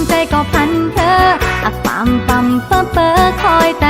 งใจก็พันเธออะปั๊มปั๊มเปอเปอคอยแต่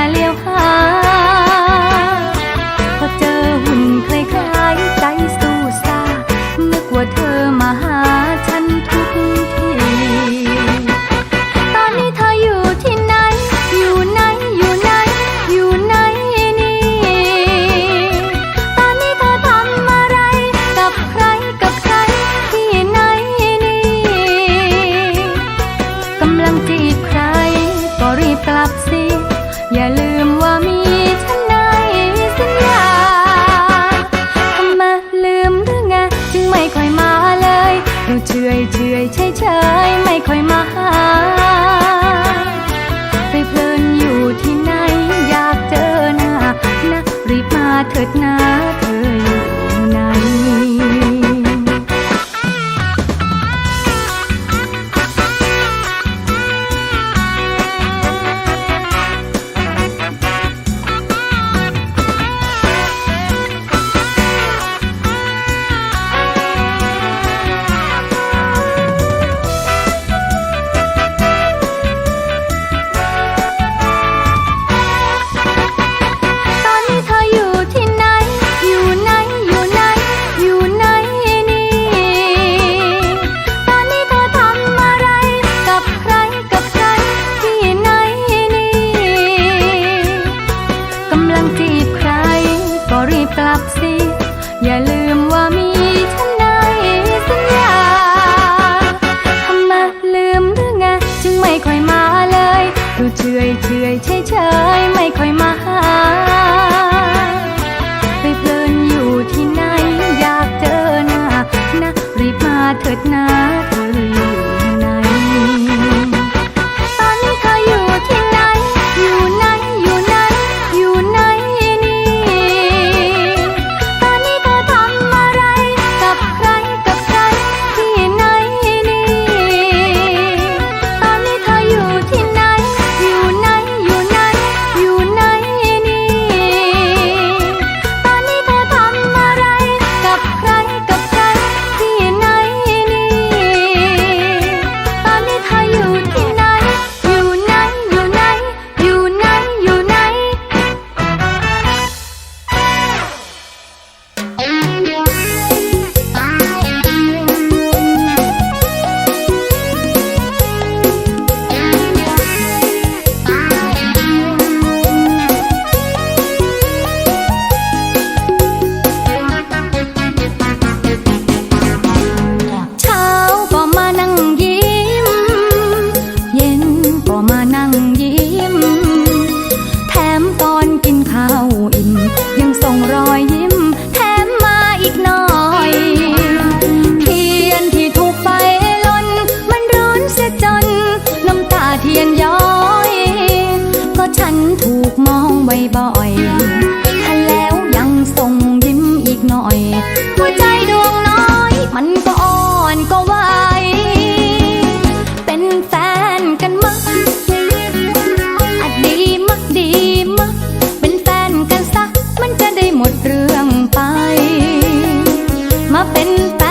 บ่อยถ้าแล้วยังส่งยิ้มอีกหน่อย หัวใจดวงน้อย มันก็อ่อนก็ไหวเป็นแฟนกันมั้งดีมักดีมักเป็นแฟนกันซะมันจะได้หมดเรื่องไป มาเป็นแฟน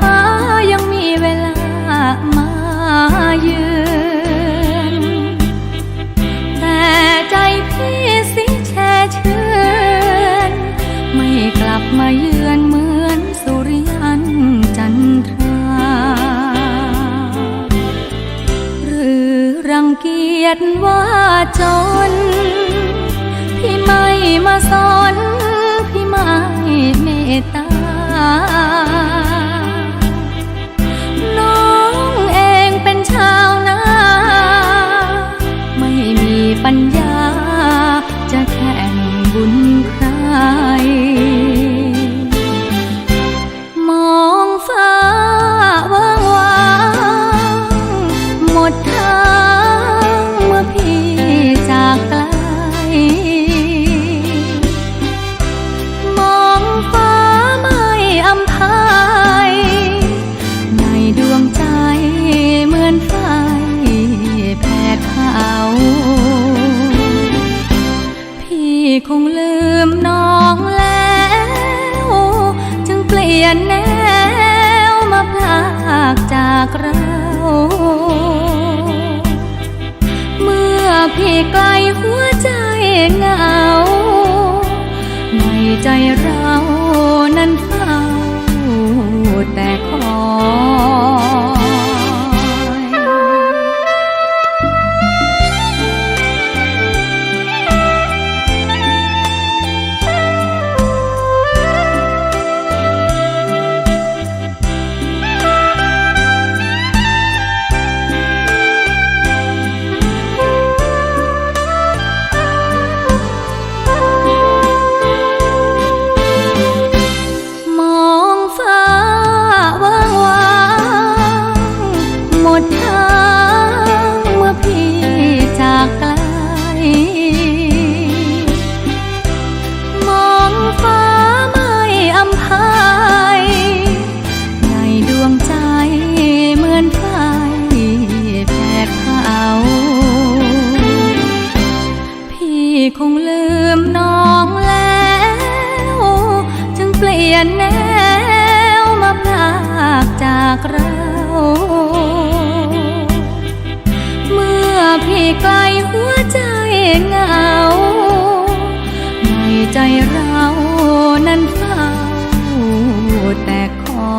ฟ้ายังมีเวลามาเยือนแต่ใจพี่สิแช่เชื่นไม่กลับมาเยือนเหมือนสุริยันจันทราหรือรังเกียจว่าจน พี่ไม่มาสอน พี่ไม่เมตตา ปัญญา พี่ไกลหัวใจเหงา ในใจเรานั้น นแนวมาพากจากเรา เมื่อพี่ไกลหัวใจเหงา ในใจเรานั้นเฝ้าแต่ขอ